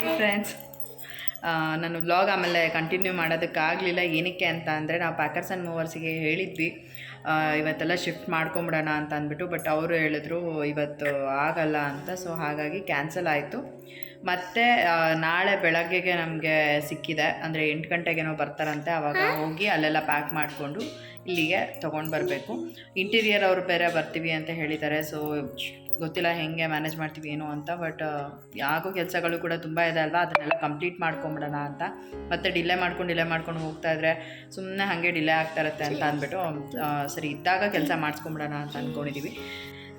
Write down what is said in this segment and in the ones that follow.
Hi friends. ನಾನು vlog ಆಮೇಲೆ continue ಮಾಡೋದಕ್ಕಾಗಲಿಲ್ಲ. ಏನಕ್ಕೆ ಅಂತ ಅಂದರೆ ನಾವು ಪ್ಯಾಕರ್ಸ್ ಆ್ಯಂಡ್ ಮೂವರ್ಸಿಗೆ ಹೇಳಿದ್ವಿ. ಇವತ್ತೆಲ್ಲ ಶಿಫ್ಟ್ ಮಾಡ್ಕೊಂಬಿಡೋಣ ಅಂತ ಅಂದ್ಬಿಟ್ಟು ಬಟ್ ಅವರು ಹೇಳಿದ್ರು ಇವತ್ತು ಆಗಲ್ಲ ಅಂತ. ಸೊ ಹಾಗಾಗಿ ಕ್ಯಾನ್ಸಲ್ ಆಯಿತು. ಮತ್ತು ನಾಳೆ ಬೆಳಗ್ಗೆಗೆ ನಮಗೆ ಸಿಕ್ಕಿದೆ. ಅಂದರೆ ಎಂಟು ಗಂಟೆಗೇನೋ ಬರ್ತಾರಂತೆ. ಆವಾಗ ಹೋಗಿ ಅಲ್ಲೆಲ್ಲ ಪ್ಯಾಕ್ ಮಾಡಿಕೊಂಡು ಇಲ್ಲಿಗೆ ತೊಗೊಂಡು ಬರಬೇಕು. ಇಂಟೀರಿಯರ್ ಅವರು ಬೇರೆ ಬರ್ತೀವಿ ಅಂತ ಹೇಳಿದ್ದಾರೆ. ಸೊ ಗೊತ್ತಿಲ್ಲ ಹೆಂಗೆ ಮ್ಯಾನೇಜ್ ಮಾಡ್ತೀವಿ ಏನು ಅಂತ ಬಟ್ ಯಾಕೋ ಕೆಲಸಗಳು ಕೂಡ ತುಂಬ ಇದೆ ಅಲ್ವಾ, ಅದನ್ನೆಲ್ಲ ಕಂಪ್ಲೀಟ್ ಮಾಡ್ಕೊಂಬಿಡೋಣ ಅಂತ. ಮತ್ತೆ ಡಿಲೇ ಮಾಡ್ಕೊಂಡು ಡಿಲೇ ಮಾಡ್ಕೊಂಡು ಹೋಗ್ತಾ ಇದ್ರೆ ಸುಮ್ಮನೆ ಹಾಗೆ ಡಿಲೇ ಆಗ್ತಾ ಇರುತ್ತೆ ಅಂತ ಅಂದ್ಬಿಟ್ಟು ಸರಿ ಇದ್ದಾಗ ಕೆಲಸ ಮಾಡಿಸ್ಕೊಂಬಿಡೋಣ ಅಂತ ಅಂದ್ಕೊಂಡಿದ್ದೀವಿ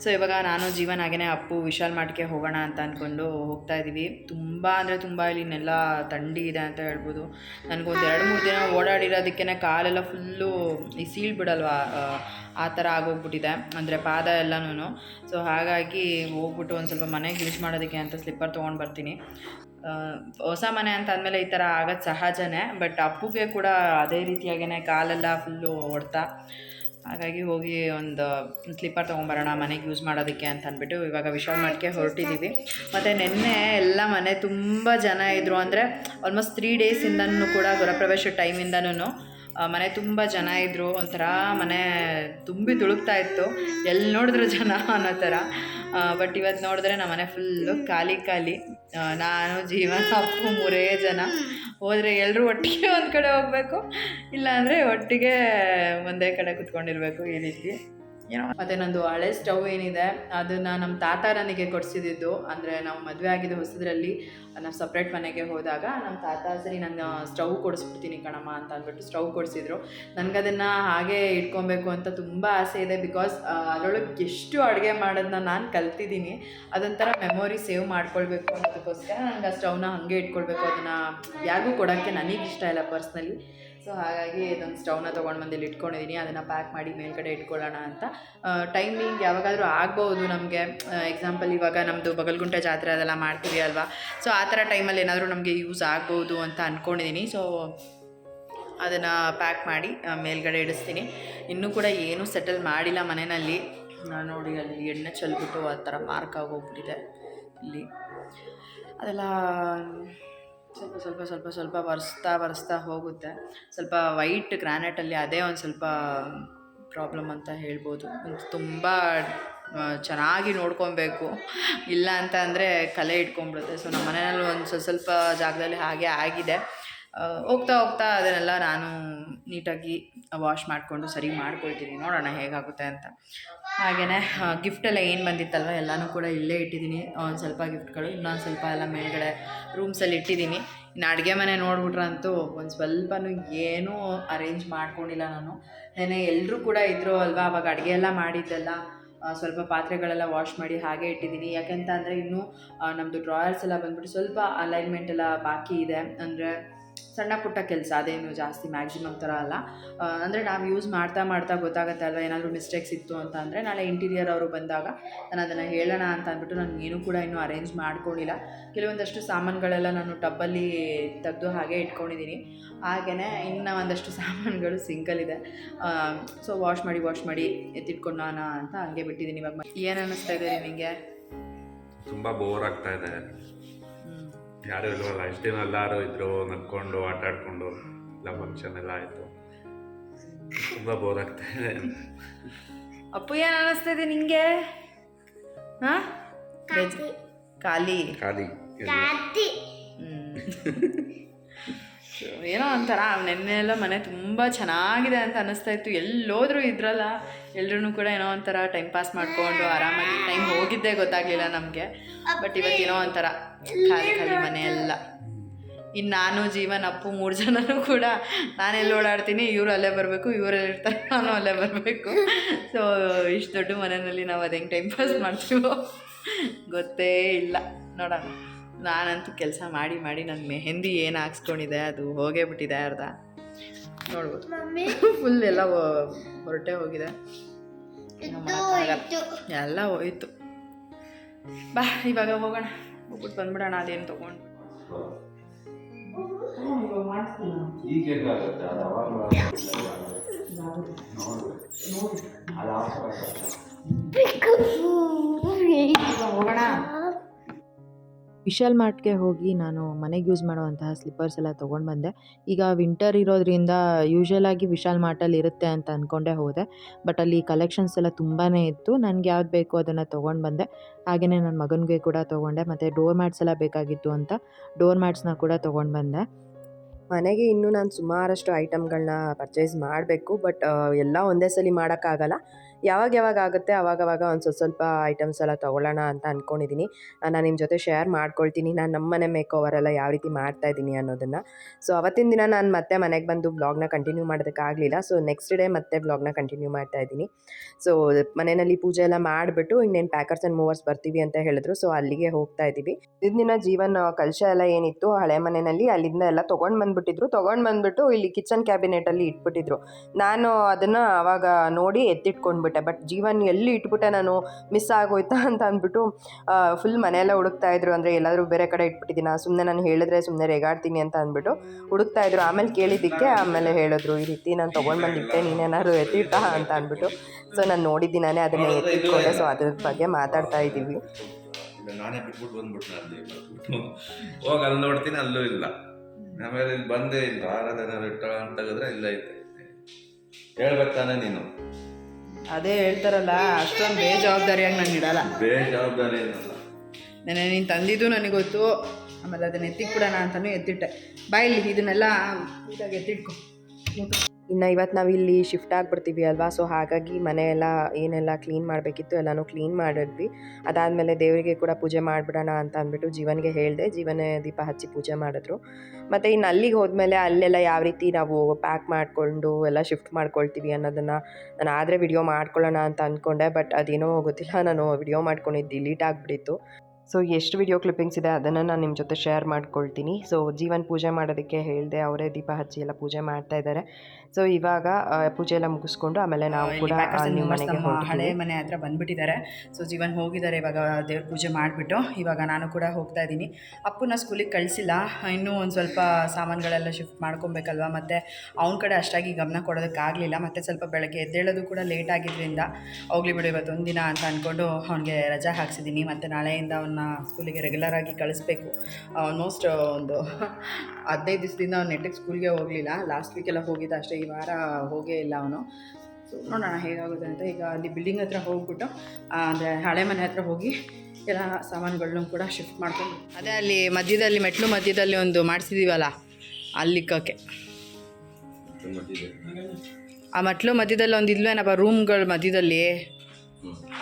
ಸೊ ಇವಾಗ ನಾನು ಜೀವನ್ ಹಾಗೇನೆ ಅಪ್ಪು ವಿಶಾಲ್ ಮಾರ್ಟ್ಗೆ ಹೋಗೋಣ ಅಂತ ಅಂದ್ಕೊಂಡು ಹೋಗ್ತಾ ಇದ್ದೀವಿ. ತುಂಬ ಅಂದರೆ ತುಂಬ ಇಲ್ಲಿನೆಲ್ಲ ಥಂಡಿ ಇದೆ ಅಂತ ಹೇಳ್ಬೋದು. ನನಗೊಂದು ಎರಡು ಮೂರು ದಿನ ಓಡಾಡಿರೋದಕ್ಕೆ ಕಾಲೆಲ್ಲ ಫುಲ್ಲು ಈ ಸೀಳ್ ಬಿಡಲ್ವಾ? ಆ, ಥರ ಆಗೋಗ್ಬಿಟ್ಟಿದೆ. ಅಂದರೆ ಪಾದ ಎಲ್ಲನೂ ಸೊ ಹಾಗಾಗಿ ಹೋಗ್ಬಿಟ್ಟು ಒಂದು ಸ್ವಲ್ಪ ಮನೆಗೆ ಯೂಸ್ ಮಾಡೋದಕ್ಕೆ ಅಂತ ಸ್ಲಿಪ್ಪರ್ ತೊಗೊಂಡು ಬರ್ತೀನಿ. ಹೊಸ ಮನೆ ಅಂತ ಅಂದಮೇಲೆ ಈ ಥರ ಆಗೋದು ಸಹಜನೇ. ಬಟ್ ಅಪ್ಪುಗೆ ಕೂಡ ಅದೇ ರೀತಿಯಾಗೇ ಕಾಲೆಲ್ಲ ಫುಲ್ಲು ಹೊಡ್ತಾ ಹಾಗಾಗಿ ಹೋಗಿ ಒಂದು ಸ್ಲಿಪ್ಪರ್ ತೊಗೊಂಬರೋಣ, ಮನೆಗೆ ಯೂಸ್ ಮಾಡೋದಕ್ಕೆ ಅಂತ ಅಂದ್ಬಿಟ್ಟು ಇವಾಗ ವಿಶಾಲ್ ಮಾರ್ಟ್ಗೆ ಹೊರಟಿದ್ದೀವಿ ಮತ್ತು ನಿನ್ನೆ ಎಲ್ಲ ಮನೆ ತುಂಬ ಜನ ಇದ್ದರು ಅಂದರೆ ಆಲ್ಮೋಸ್ಟ್ ತ್ರೀ ಡೇಸಿಂದನೂ ಕೂಡ ಗೃಹಪ್ರವೇಶ ಟೈಮಿಂದನೂ ಮನೆ ತುಂಬ ಜನ ಇದ್ದರು ಒಂಥರ ಮನೆ ತುಂಬಿ ತುಳುಕ್ತಾ ಇತ್ತು. ಎಲ್ಲಿ ನೋಡಿದ್ರು ಜನ ಅನ್ನೋ ಥರ. ಬಟ್ ಇವತ್ತು ನೋಡಿದ್ರೆ ನಮ್ಮ ಮನೆ ಫುಲ್ಲು ಖಾಲಿ ಖಾಲಿ. ನಾನು, ಜೀವನ, ಅಪ್ಪು ಮೂರೇ ಜನ. ಹೋದರೆ ಎಲ್ಲರೂ ಒಟ್ಟಿಗೆ ಒಂದು ಕಡೆ ಹೋಗಬೇಕು. ಇಲ್ಲಾಂದರೆ ಒಟ್ಟಿಗೆ ಒಂದೇ ಕಡೆ ಕುತ್ಕೊಂಡಿರಬೇಕು ಈ ರೀತಿ. ಏನೋ. ಮತ್ತೆ ನಂದು ಹಳೆ ಸ್ಟವ್ ಏನಿದೆ, ಅದನ್ನು ನಮ್ಮ ತಾತ ನನಗೆ ಕೊಡಿಸಿದ್ದು ಅಂದರೆ ನಾವು ಮದುವೆ ಆಗಿದ್ದು ಹೊಸದ್ರಲ್ಲಿ ನಾವು ಸಪ್ರೇಟ್ ಮನೆಗೆ ಹೋದಾಗ ನಮ್ಮ ತಾತ, ಸರಿ ನನ್ನ ಸ್ಟವ್ ಕೊಡಿಸ್ಬಿಡ್ತೀನಿ ಕಣಮ್ಮ ಅಂತ ಅಂದ್ಬಿಟ್ಟು ಸ್ಟವ್ ಕೊಡಿಸಿದ್ರು. ಅದನ್ನ ಹಾಗೆ ಇಟ್ಕೊಬೇಕು ಅಂತ ತುಂಬ ಆಸೆ ಇದೆ ಬಿಕಾಸ್ ಅದರೊಳಗೆ ಎಷ್ಟು ಅಡುಗೆ ಮಾಡೋದನ್ನ ನಾನು ಕಲ್ತಿದ್ದೀನಿ. ಅದೊಂಥರ ಮೆಮೊರಿ ಸೇವ್ ಮಾಡ್ಕೊಳ್ಬೇಕು ಅನ್ನೋದಕ್ಕೋಸ್ಕರ ನನಗೆ ಆ ಸ್ಟವ್ನ ಹಾಗೆ ಇಟ್ಕೊಳ್ಬೇಕು. ಅದನ್ನು ಯಾರಿಗೂ ಕೊಡೋಕ್ಕೆ ನನಗೆ ಇಷ್ಟ ಇಲ್ಲ ಪರ್ಸ್ನಲಿ ಸೊ ಹಾಗಾಗಿ ಇದೊಂದು ಸ್ಟವ್ನ ತೊಗೊಂಡು ಬಂದು ಇಲ್ಲಿ ಇಟ್ಕೊಂಡಿದ್ದೀನಿ ಅದನ್ನು ಪ್ಯಾಕ್ ಮಾಡಿ ಮೇಲ್ಗಡೆ ಇಟ್ಕೊಳ್ಳೋಣ ಅಂತ. ಟೈಮಿಂಗ್ ಯಾವಾಗಾದರೂ ಆಗ್ಬೋದು ನಮಗೆ. ಎಕ್ಸಾಂಪಲ್ ಇವಾಗ ನಮ್ಮದು ಬಗಲ್ಗುಂಟೆ ಜಾತ್ರೆ ಅದೆಲ್ಲ ಮಾಡ್ತೀವಿ ಅಲ್ವಾ? ಸೊ ಆ ಥರ ಟೈಮಲ್ಲಿ ಏನಾದರೂ ನಮಗೆ ಯೂಸ್ ಆಗ್ಬೋದು ಅಂತ ಅಂದ್ಕೊಂಡಿದ್ದೀನಿ ಸೊ ಅದನ್ನು ಪ್ಯಾಕ್ ಮಾಡಿ ಮೇಲ್ಗಡೆ ಇಡಿಸ್ತೀನಿ. ಇನ್ನೂ ಕೂಡ ಏನೂ ಸೆಟಲ್ ಮಾಡಿಲ್ಲ ಮನೆಯಲ್ಲಿ. ನೋಡಿ, ಅಲ್ಲಿ ಎಣ್ಣೆ ಚೆಲ್ಬಿಟ್ಟು ಆ ಥರ ಮಾರ್ಕ್ ಆಗೋಗ್ಬಿಟ್ಟಿದೆ. ಇಲ್ಲಿ. ಅದೆಲ್ಲ ಸ್ವಲ್ಪ ಸ್ವಲ್ಪ ಸ್ವಲ್ಪ ಸ್ವಲ್ಪ ಒರೆಸ್ತಾ ಒರೆಸ್ತಾ ಹೋಗುತ್ತೆ. ಸ್ವಲ್ಪ ವೈಟ್ ಗ್ರಾನೈಟಲ್ಲಿ ಅದೇ ಒಂದು ಸ್ವಲ್ಪ ಪ್ರಾಬ್ಲಮ್ ಅಂತ ಹೇಳ್ಬೋದು. ತುಂಬ ಚೆನ್ನಾಗಿ ನೋಡ್ಕೊಬೇಕು. ಇಲ್ಲ ಅಂತ ಅಂದರೆ ಕಲೆ ಇಟ್ಕೊಂಡ್ಬಿಡುತ್ತೆ. ಸೊ ನಮ್ಮ ಮನೆಯಲ್ಲಿ ಒಂದು ಸ್ವಲ್ಪ ಸ್ವಲ್ಪ ಜಾಗದಲ್ಲಿ ಹಾಗೆ ಆಗಿದೆ. ಹೋಗ್ತಾ ಹೋಗ್ತಾ ಅದನ್ನೆಲ್ಲ ನಾನು ನೀಟಾಗಿ ವಾಶ್ ಮಾಡಿಕೊಂಡು ಸರಿ ಮಾಡ್ಕೊಳ್ತೀನಿ. ನೋಡೋಣ ಹೇಗಾಗುತ್ತೆ ಅಂತ. ಹಾಗೆಯೇ ಗಿಫ್ಟೆಲ್ಲ ಏನು ಬಂದಿತ್ತಲ್ವ, ಎಲ್ಲನೂ ಕೂಡ ಇಲ್ಲೇ ಇಟ್ಟಿದ್ದೀನಿ. ಒಂದು ಸ್ವಲ್ಪ ಗಿಫ್ಟ್ಗಳು ಇನ್ನೊಂದು ಸ್ವಲ್ಪ ಎಲ್ಲ ಮೇಲ್ಗಡೆ ರೂಮ್ಸಲ್ಲಿ ಇಟ್ಟಿದ್ದೀನಿ. ಇನ್ನು ಅಡುಗೆ ಮನೆ ನೋಡ್ಬಿಟ್ರಂತೂ ಒಂದು ಸ್ವಲ್ಪನೂ ಏನೂ ಅರೇಂಜ್ ಮಾಡ್ಕೊಂಡಿಲ್ಲ ನಾನು. ನೆನೆ ಎಲ್ಲರೂ ಕೂಡ ಇದ್ದರು ಅಲ್ವಾ, ಅವಾಗ ಅಡುಗೆ ಎಲ್ಲ ಮಾಡಿದ್ದೆಲ್ಲ. ಸ್ವಲ್ಪ ಪಾತ್ರೆಗಳೆಲ್ಲ ವಾಶ್ ಮಾಡಿ ಹಾಗೆ ಇಟ್ಟಿದ್ದೀನಿ. ಯಾಕೆಂತ ಅಂದರೆ ಇನ್ನೂ ನಮ್ಮದು ಡ್ರಾಯರ್ಸ್ ಎಲ್ಲ ಬಂದ್ಬಿಟ್ಟು ಸ್ವಲ್ಪ ಅಲೈನ್ಮೆಂಟ್ ಎಲ್ಲ ಬಾಕಿ ಇದೆ. ಅಂದರೆ ಸಣ್ಣ ಪುಟ್ಟ ಕೆಲಸ, ಅದೇನು ಜಾಸ್ತಿ ಮ್ಯಾಕ್ಸಿಮಮ್ ಥರ ಅಲ್ಲ. ಅಂದರೆ ನಾವು ಯೂಸ್ ಮಾಡ್ತಾ ಮಾಡ್ತಾ ಗೊತ್ತಾಗುತ್ತೆ ಅಲ್ವಾ, ಏನಾದರೂ ಮಿಸ್ಟೇಕ್ಸ್ ಇತ್ತು ಅಂತ ಅಂದರೆ, ನಾಳೆ ಇಂಟೀರಿಯರ್ ಅವರು ಬಂದಾಗ ನಾನು ಅದನ್ನು ಹೇಳೋಣ ಅಂತ ಅಂದ್ಬಿಟ್ಟು ನಾನು ಏನು ಕೂಡ ಇನ್ನೂ ಅರೇಂಜ್ ಮಾಡ್ಕೊಂಡಿಲ್ಲ. ಕೆಲವೊಂದಷ್ಟು ಸಾಮಾನುಗಳೆಲ್ಲ ನಾನು ಟಬ್ಬಲ್ಲಿ ತೆಗೆದು ಹಾಗೆ ಇಟ್ಕೊಂಡಿದ್ದೀನಿ ಹಾಗೆಯೇ ಇನ್ನು ಒಂದಷ್ಟು ಸಾಮಾನುಗಳು ಸಿಂಕಲ್ಲಿದೆ ಸೊ ವಾಶ್ ಮಾಡಿ ವಾಶ್ ಮಾಡಿ ಎತ್ತಿಟ್ಕೊಳ್ಳೋಣ ಅಂತ ಹಂಗೆ ಬಿಟ್ಟಿದ್ದೀನಿ ಇವಾಗ. ಏನು ಅನ್ನಿಸ್ತಾ ಇದೆ ನಿಮಗೆ? ತುಂಬ ಬೋರ್ ಆಗ್ತಾ ಇದೆ. ಯಾರು ಇಲ್ವಲ್ಲ ಇಷ್ಟು ದಿನ ಎಲ್ಲರೂ ಇದ್ರು ನಡ್ಕೊಂಡು ಆಟ ಆಡ್ಕೊಂಡು ಎಲ್ಲ ಫಂಕ್ಷನ್ ಎಲ್ಲ ಆಯಿತು. ತುಂಬ ಬೋರ್ ಆಗ್ತಾ ಇದೆ. ಅಪ್ಪು ಏನು ಅನ್ನಿಸ್ತಾ ಇದೆ ನಿಂಗೆ? ಹಾಂ? ಖಾಲಿ. ಖಾಲಿ. ಹ್ಮ್. ಏನೋ ಒಂಥರ ನೆನ್ನೆ ಎಲ್ಲ ಮನೆ ತುಂಬ ಚೆನ್ನಾಗಿದೆ ಅಂತ ಅನ್ನಿಸ್ತಾ ಇತ್ತು. ಎಲ್ಲೋದ್ರೂ ಇದ್ರಲ್ಲ. ಎಲ್ರೂ ಕೂಡ ಏನೋ ಒಂಥರ ಟೈಮ್ ಪಾಸ್ ಮಾಡಿಕೊಂಡು ಆರಾಮಾಗಿ ಟೈಮ್ ಹೋಗಿದ್ದೇ ಗೊತ್ತಾಗ್ಲಿಲ್ಲ ನಮಗೆ. ಬಟ್ ಇವತ್ತೇನೋ ಒಂಥರ ಖಾಲಿ ಖಾಲಿ ಮನೆ ಎಲ್ಲ ಇನ್ನು ನಾನು, ಜೀವನ್, ಅಪ್ಪು ಮೂರು ಜನನೂ ಕೂಡ ನಾನೆಲ್ಲಿ ಓಡಾಡ್ತೀನಿ, ಇವರು ಅಲ್ಲೇ ಬರಬೇಕು ಇವರೆಲ್ಲ ಇರ್ತಾರೆ, ನಾನು ಅಲ್ಲೇ ಬರಬೇಕು. ಸೊ ಇಷ್ಟು ದೊಡ್ಡ ಮನೆಯಲ್ಲಿ ನಾವು ಅದು ಹೆಂಗೆ ಟೈಮ್ ಪಾಸ್ ಮಾಡ್ತೀವೋ ಗೊತ್ತೇ ಇಲ್ಲ. ನೋಡೋಣ. ನಾನಂತೂ ಕೆಲಸ ಮಾಡಿ ಮಾಡಿ ನನ್ನ ಮೆಹೆಂದಿ ಏನು ಹಾಕ್ಸ್ಕೊಂಡಿದೆ ಅದು ಹೋಗೇ ಬಿಟ್ಟಿದೆ ಅರ್ಧ. ನೋಡ್ಬೋದು. ಫುಲ್ ಎಲ್ಲ ಹೊರಟೆ ಹೋಗಿದೆ. ಎಲ್ಲ ಹೋಯ್ತು ಬಾ ಇವಾಗ ಹೋಗೋಣ. ಹೋಗ್ಬಿಟ್ಟು ಬಂದ್ಬಿಡೋಣ ಅದೇನು ತೊಗೊಂಡು. ಹೋಗೋಣ. ವಿಶಾಲ್ ಮಾರ್ಟ್ಗೆ ಹೋಗಿ ನಾನು ಮನೆಗೆ ಯೂಸ್ ಮಾಡುವಂತಹ ಸ್ಲಿಪ್ಪರ್ಸ್ ಎಲ್ಲ ತೊಗೊಂಡು ಬಂದೆ. ಈಗ ವಿಂಟರ್ ಇರೋದ್ರಿಂದ ಯೂಶ್ವಲ್ ಆಗಿ ವಿಶಾಲ್ ಮಾರ್ಟಲ್ಲಿ ಇರುತ್ತೆ ಅಂತ ಅಂದ್ಕೊಂಡೇ ಹೋದೆ. ಬಟ್ ಅಲ್ಲಿ ಕಲೆಕ್ಷನ್ಸ್ ಎಲ್ಲ ತುಂಬಾ ಇತ್ತು. ನನಗೆ ಯಾವ್ದು ಬೇಕು ಅದನ್ನು ತೊಗೊಂಡು ಬಂದೆ. ಹಾಗೆಯೇ ನನ್ನ ಮಗನಿಗೆ ಕೂಡ ತೊಗೊಂಡೆ. ಮತ್ತು ಡೋರ್ ಮ್ಯಾಟ್ಸ್ ಎಲ್ಲ ಬೇಕಾಗಿತ್ತು ಅಂತ ಡೋರ್ ಮ್ಯಾಟ್ಸ್ನ ಕೂಡ ತೊಗೊಂಡು ಬಂದೆ. ಮನೆಗೆ ಇನ್ನೂ ನಾನು ಸುಮಾರಷ್ಟು ಐಟಮ್ಗಳನ್ನ ಪರ್ಚೇಸ್ ಮಾಡಬೇಕು. ಬಟ್ ಎಲ್ಲ ಒಂದೇ ಸಲ ಮಾಡೋಕ್ಕಾಗಲ್ಲ. ಯಾವಾಗ ಯಾವಾಗ ಆಗುತ್ತೆ ಆವಾಗವಾಗ ಒಂದು ಸ್ವಲ್ಪ ಸ್ವಲ್ಪ ಐಟಮ್ಸ್ ಎಲ್ಲ ತೊಗೊಳ್ಳೋಣ ಅಂತ ಅಂದ್ಕೊಂಡಿದ್ದೀನಿ ನಾನು ನಿಮ್ಮ ಜೊತೆ ಶೇರ್ ಮಾಡ್ಕೊಳ್ತೀನಿ. ನಾನು ನಮ್ಮ ಮನೆ ಮೇಕ್ ಎಲ್ಲ ಯಾವ ರೀತಿ ಮಾಡ್ತಾ ಇದ್ದೀನಿ ಅನ್ನೋದನ್ನು. ಸೊ ಅವತ್ತಿನ ದಿನ ನಾನು ಮತ್ತೆ ಮನೆಗೆ ಬಂದು ಬ್ಲಾಗ್ನ ಕಂಟಿನ್ಯೂ ಮಾಡೋದಕ್ಕಾಗಲಿಲ್ಲ ಸೊ ನೆಕ್ಸ್ಟ್ ಡೇ ಮತ್ತೆ ಬ್ಲಾಗ್ನ ಕಂಟಿನ್ಯೂ ಮಾಡ್ತಾ ಇದ್ದೀನಿ. ಸೊ ಮನೆಯಲ್ಲಿ ಪೂಜೆ ಎಲ್ಲ ಮಾಡಿಬಿಟ್ಟು ಇನ್ನೇನು ಪ್ಯಾಕರ್ಸ್ ಆ್ಯಂಡ್ ಮೂವರ್ಸ್ ಬರ್ತೀವಿ ಅಂತ ಹೇಳಿದ್ರು. ಸೊ ಅಲ್ಲಿಗೆ ಹೋಗ್ತಾ ಇದ್ದೀವಿ. ದಿನ ಜೀವನ ಕಲಶ ಎಲ್ಲ ಏನಿತ್ತು, ಹಳೆ ಮನೆಯಲ್ಲಿ ಅಲ್ಲಿಂದ ಎಲ್ಲ ತೊಗೊಂಡು ಬಂದುಬಿಟ್ಟಿದ್ರು. ತೊಗೊಂಡು ಬಂದುಬಿಟ್ಟು ಇಲ್ಲಿ ಕಿಚನ್ ಕ್ಯಾಬಿನೆಟಲ್ಲಿ ಇಟ್ಬಿಟ್ಟಿದ್ರು. ನಾನು ಅದನ್ನು ಆವಾಗ ನೋಡಿ ಎತ್ತಿಟ್ಕೊಂಡ್ಬಿಟ್ಟೆ. ಬಟ್ ಜೀವನ್ ಎಲ್ಲಿ ಇಟ್ಬಿಟ್ಟೆ ನಾನು ಮಿಸ್ ಆಗೋಯ್ತಾ ಅಂತ ಅಂದ್ಬಿಟ್ಟು ಫುಲ್ ಮನೆಯೆಲ್ಲ ಹುಡುಕ್ತಾ ಇದ್ರು. ಅಂದರೆ ಎಲ್ಲಾದರೂ ಬೇರೆ ಕಡೆ ಇಟ್ಬಿಟ್ಟಿದ್ದೀನ? ಸುಮ್ಮನೆ ನಾನು ಹೇಳಿದ್ರೆ ಸುಮ್ಮನೆ ರೇಗಾಡ್ತೀನಿ ಅಂತ ಅಂದ್ಬಿಟ್ಟು ಹುಡುಕ್ತಾ ಇದ್ರು. ಆಮೇಲೆ ಕೇಳಿದ್ದಕ್ಕೆ ಆಮೇಲೆ ಹೇಳಿದ್ರು, ಈ ರೀತಿ ನಾನು ತೊಗೊಂಡು ಬಂದಿದ್ದೆ ನೀನೇನಾದ್ರು ಎತ್ತಿಟ್ಟ ಅಂತ ಅಂದ್ಬಿಟ್ಟು. ಸೊ ನಾನು ನೋಡಿದ್ದೀನೇ ಅದನ್ನು ಎತ್ತಿಟ್ಕೊಂಡೆ. ಸೊ ಅದ್ರ ಬಗ್ಗೆ ಮಾತಾಡ್ತಾ ಇದ್ದೀವಿ. ನಾನೇ ಬಿಟ್ಬಿಟ್ಟು ಬಂದ್ಬಿಟ್ಟು ಅಲ್ಲಿ ಹೋಗಿ ಅಲ್ಲಿ ನೋಡ್ತೀನಿ, ಅಲ್ಲೂ ಇಲ್ಲ. ಆಮೇಲೆ ಇಲ್ಲಿ ಬಂದೇ ಇಲ್ಲ. ಆರಾಧನೆ ಅಂತ ಇಲ್ಲ ಐತೆ. ಹೇಳ್ಬೇಕು ತಾನೇ ನೀನು. ಅದೇ ಹೇಳ್ತಾರಲ್ಲ ಅಷ್ಟೊಂದು ಬೇಜವಾಬ್ದಾರಿಯಾಗಿ ನಾನು ಇಡಲ್ಲ. ಬೇಜವಾಬ್ದಾರಿ ಏನಲ್ಲ ನೆನೆ ನೀನು ತಂದಿದ್ದು ನನಗೆ ಗೊತ್ತು ಆಮೇಲೆ ಅದನ್ನ ಎತ್ತಿಕ್ಬಿಡೋಣ ಅಂತಲೂ ಎತ್ತಿಟ್ಟೆ. ಬಾಯಿಲಿ ಇದನ್ನೆಲ್ಲ ನೀಟಾಗಿ ಎತ್ತಿಟ್ಕೊ. ಇನ್ನು ಇವತ್ತು ನಾವು ಇಲ್ಲಿ ಶಿಫ್ಟ್ ಆಗಿಬಿಡ್ತೀವಿ ಅಲ್ವಾ? ಸೊ ಹಾಗಾಗಿ ಮನೆಯೆಲ್ಲ ಏನೆಲ್ಲ ಕ್ಲೀನ್ ಮಾಡಬೇಕಿತ್ತು ಎಲ್ಲನೂ ಕ್ಲೀನ್ ಮಾಡಿದ್ವಿ. ಅದಾದಮೇಲೆ ದೇವರಿಗೆ ಕೂಡ ಪೂಜೆ ಮಾಡಿಬಿಡೋಣ ಅಂತ ಅಂದ್ಬಿಟ್ಟು ಜೀವನಿಗೆ ಹೇಳಿದೆ. ಜೀವನೇ ದೀಪ ಹಚ್ಚಿ ಪೂಜೆ ಮಾಡಿದ್ರು. ಮತ್ತು ಇನ್ನು ಅಲ್ಲಿಗೆ ಹೋದ್ಮೇಲೆ ಅಲ್ಲೆಲ್ಲ ಯಾವ ರೀತಿ ನಾವು ಪ್ಯಾಕ್ ಮಾಡಿಕೊಂಡು ಎಲ್ಲ ಶಿಫ್ಟ್ ಮಾಡ್ಕೊಳ್ತೀವಿ ಅನ್ನೋದನ್ನು ನಾನು ಆದರೆ ವಿಡಿಯೋ ಮಾಡ್ಕೊಳ್ಳೋಣ ಅಂತ ಅಂದ್ಕೊಂಡೆ ಬಟ್ ಅದೇನೋ ಗೊತ್ತಿಲ್ಲ. ನಾನು ವಿಡಿಯೋ ಮಾಡ್ಕೊಂಡಿದ್ದು ಡಿಲೀಟ್ ಆಗಿಬಿಟ್ಟಿತ್ತು. ಸೊ ಎಷ್ಟು ವಿಡಿಯೋ ಕ್ಲಿಪ್ಪಿಂಗ್ಸ್ ಇದೆ ಅದನ್ನು ನಾನು ನಿಮ್ಮ ಜೊತೆ ಶೇರ್ ಮಾಡ್ಕೊಳ್ತೀನಿ. ಸೊ ಜೀವನ್ ಪೂಜೆ ಮಾಡೋದಕ್ಕೆ ಹೇಳಿದೆ ಅವರೇ ದೀಪ ಹಚ್ಚಿ ಎಲ್ಲ ಪೂಜೆ ಮಾಡ್ತಾ ಇದ್ದಾರೆ ಸೊ ಇವಾಗ ಪೂಜೆ ಎಲ್ಲ ಮುಗಿಸ್ಕೊಂಡು ಆಮೇಲೆ ನಾವು ಕೂಡ ನಿಮ್ಮ ಮನೆಗೆ ನಮ್ಮ ಹಳೆ ಮನೆ ಹತ್ರ ಬಂದ್ಬಿಟ್ಟಿದ್ದಾರೆ. ಸೊ ಜೀವನ್ ಹೋಗಿದ್ದಾರೆ ಇವಾಗ ದೇವ್ರ ಪೂಜೆ ಮಾಡಿಬಿಟ್ಟು. ಇವಾಗ ನಾನು ಕೂಡ ಹೋಗ್ತಾ ಇದ್ದೀನಿ. ಅಪ್ಪನ ಸ್ಕೂಲಿಗೆ ಕಳಿಸಿಲ್ಲ. ಇನ್ನೂ ಒಂದು ಸ್ವಲ್ಪ ಸಾಮಾನುಗಳೆಲ್ಲ ಶಿಫ್ಟ್ ಮಾಡ್ಕೊಬೇಕಲ್ವ? ಮತ್ತು ಅವನ ಕಡೆ ಅಷ್ಟಾಗಿ ಗಮನ ಕೊಡೋದಕ್ಕಾಗಲಿಲ್ಲ ಮತ್ತು ಸ್ವಲ್ಪ ಬೆಳಗ್ಗೆ ಎದ್ದೇಳೋದು ಕೂಡ ಲೇಟ್ ಆಗಿದ್ದರಿಂದ ಹೋಗ್ಲಿ ಬಿಡು ಇವತ್ತೊಂದು ದಿನ ಅಂತ ಅಂದ್ಕೊಂಡು ಅವನಿಗೆ ರಜಾ ಹಾಕ್ಸಿದ್ದೀನಿ. ಮತ್ತು ನಾಳೆಯಿಂದ ಅವನ್ನ ಸ್ಕೂಲಿಗೆ ರೆಗ್ಯುಲರ್ ಆಗಿ ಕಳಿಸ್ಬೇಕು. ಆಲ್ಮೋಸ್ಟ್ ಒಂದು ಹದಿನೈದು ದಿವಸದಿಂದ ಅವ್ನು ನೆಟ್ಟಿಗೆ ಸ್ಕೂಲ್ಗೆ ಹೋಗಲಿಲ್ಲ. ಲಾಸ್ಟ್ ವೀಕೆಲ್ಲ ಹೋಗಿದ್ದ ಅಷ್ಟೇ. ಈ ವಾರ ಹೋಗೇ ಇಲ್ಲ ಅವನು. ಸೊ ನೋಡೋಣ ಹೇಗಾಗುತ್ತೆ ಅಂತ. ಈಗ ಅಲ್ಲಿ ಬಿಲ್ಡಿಂಗ್ ಹತ್ರ ಹೋಗ್ಬಿಟ್ಟು ಅಂದರೆ ಹಳೆ ಮನೆ ಹತ್ರ ಹೋಗಿ ಎಲ್ಲ ಸಾಮಾನುಗಳನ್ನೂ ಕೂಡ ಶಿಫ್ಟ್ ಮಾಡ್ಕೊಂಡು. ಅದೇ ಅಲ್ಲಿ ಮಧ್ಯದಲ್ಲಿ, ಮೆಟ್ಲು ಮಧ್ಯದಲ್ಲಿ ಒಂದು ಮಾಡಿಸಿದ್ದೀವಲ್ಲ ಅಲ್ಲಿಕ್ಕಕ್ಕೆ. ಆ ಮೆಟ್ಲು ಮಧ್ಯದಲ್ಲಿ ಒಂದು ಇಲ್ವೇನಪ್ಪ ರೂಮ್ಗಳ ಮಧ್ಯದಲ್ಲಿ,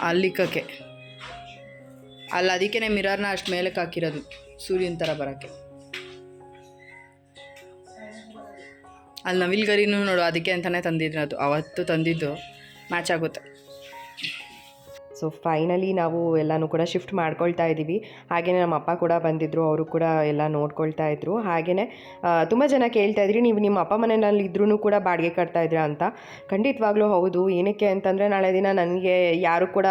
ಅಲ್ಲಿಕ್ಕಕ್ಕೆ. ಅಲ್ಲಿ ಅದಕ್ಕೆ ಮಿರರ್ನ ಅಷ್ಟು ಮೇಲಕ್ಕೆ ಹಾಕಿರೋದು. ಸೂರ್ಯನ ಥರ ಬರೋಕ್ಕೆ. ಅಲ್ಲಿ ನವಿಲ್ಗರಿನೂ ನೋಡು ಅದಕ್ಕೆ ಅಂತಲೇ ತಂದಿದ್ರು ಅದು ಅವತ್ತು ತಂದಿದ್ದು ಮ್ಯಾಚ್ ಆಗುತ್ತೆ. ಸೊ ಫೈನಲಿ ನಾವು ಎಲ್ಲನೂ ಕೂಡ ಶಿಫ್ಟ್ ಮಾಡ್ಕೊಳ್ತಾ ಇದ್ದೀವಿ. ಹಾಗೆಯೇ ನಮ್ಮ ಅಪ್ಪ ಕೂಡ ಬಂದಿದ್ದರು ಅವರು ಕೂಡ ಎಲ್ಲ ನೋಡ್ಕೊಳ್ತಾ ಇದ್ದರು ಹಾಗೆಯೇ ತುಂಬ ಜನ ಕೇಳ್ತಾ ಇದ್ರಿ, ನೀವು ನಿಮ್ಮ ಅಪ್ಪ ಮನೆಯಲ್ಲಿ ಇದ್ರೂ ಕೂಡ ಬಾಡಿಗೆ ಕಟ್ತಾ ಇದ್ದೀರಾ ಅಂತ. ಖಂಡಿತವಾಗ್ಲೂ ಹೌದು. ಏನಕ್ಕೆ ಅಂತಂದರೆ ನಾಳೆ ದಿನ ನನಗೆ ಯಾರು ಕೂಡ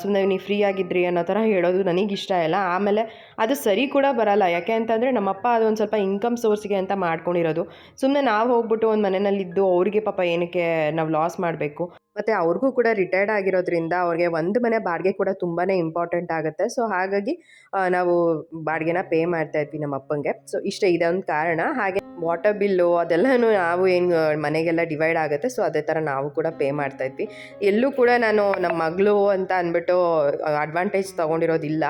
ಸುಮ್ಮನೆ ನೀವು ಫ್ರೀ ಆಗಿದ್ರಿ ಅನ್ನೋ ಥರ ಹೇಳೋದು ನನಗೆ ಇಷ್ಟ ಇಲ್ಲ. ಆಮೇಲೆ ಅದು ಸರಿ ಕೂಡ ಬರಲ್ಲ. ಯಾಕೆ ಅಂತಂದರೆ ನಮ್ಮಪ್ಪ ಅದೊಂದು ಸ್ವಲ್ಪ ಇನ್ಕಮ್ ಸೋರ್ಸ್ಗೆ ಅಂತ ಮಾಡ್ಕೊಂಡಿರೋದು. ಸುಮ್ಮನೆ ನಾವು ಹೋಗ್ಬಿಟ್ಟು ಒಂದು ಮನೆಯಲ್ಲಿದ್ದು ಅವ್ರಿಗೆ ಪಾಪ ಏನಕ್ಕೆ ನಾವು ಲಾಸ್ ಮಾಡಬೇಕು? ಮತ್ತು ಅವ್ರಿಗೂ ಕೂಡ ರಿಟೈರ್ಡ್ ಆಗಿರೋದ್ರಿಂದ ಅವ್ರಿಗೆ ಒಂದು ಮನೆ ಬಾಡಿಗೆ ಕೂಡ ತುಂಬಾ ಇಂಪಾರ್ಟೆಂಟ್ ಆಗುತ್ತೆ. ಸೊ ಹಾಗಾಗಿ ನಾವು ಬಾಡಿಗೆನ ಪೇ ಮಾಡ್ತಾ ಇದ್ವಿ ನಮ್ಮ ಅಪ್ಪಂಗೆ. ಸೊ ಇಷ್ಟೇ ಇದೊಂದು ಕಾರಣ. ಹಾಗೆ ವಾಟರ್ ಬಿಲ್ಲು ಅದೆಲ್ಲನೂ ನಾವು ಏನು ಮನೆಗೆಲ್ಲ ಡಿವೈಡ್ ಆಗುತ್ತೆ. ಸೊ ಅದೇ ಥರ ನಾವು ಕೂಡ ಪೇ ಮಾಡ್ತಾ ಇದ್ವಿ. ಎಲ್ಲೂ ಕೂಡ ನಾನು ನಮ್ಮ ಮಗಳು ಅಂತ ಅಂದ್ಬಿಟ್ಟು ಅಡ್ವಾಂಟೇಜ್ ತೊಗೊಂಡಿರೋದಿಲ್ಲ.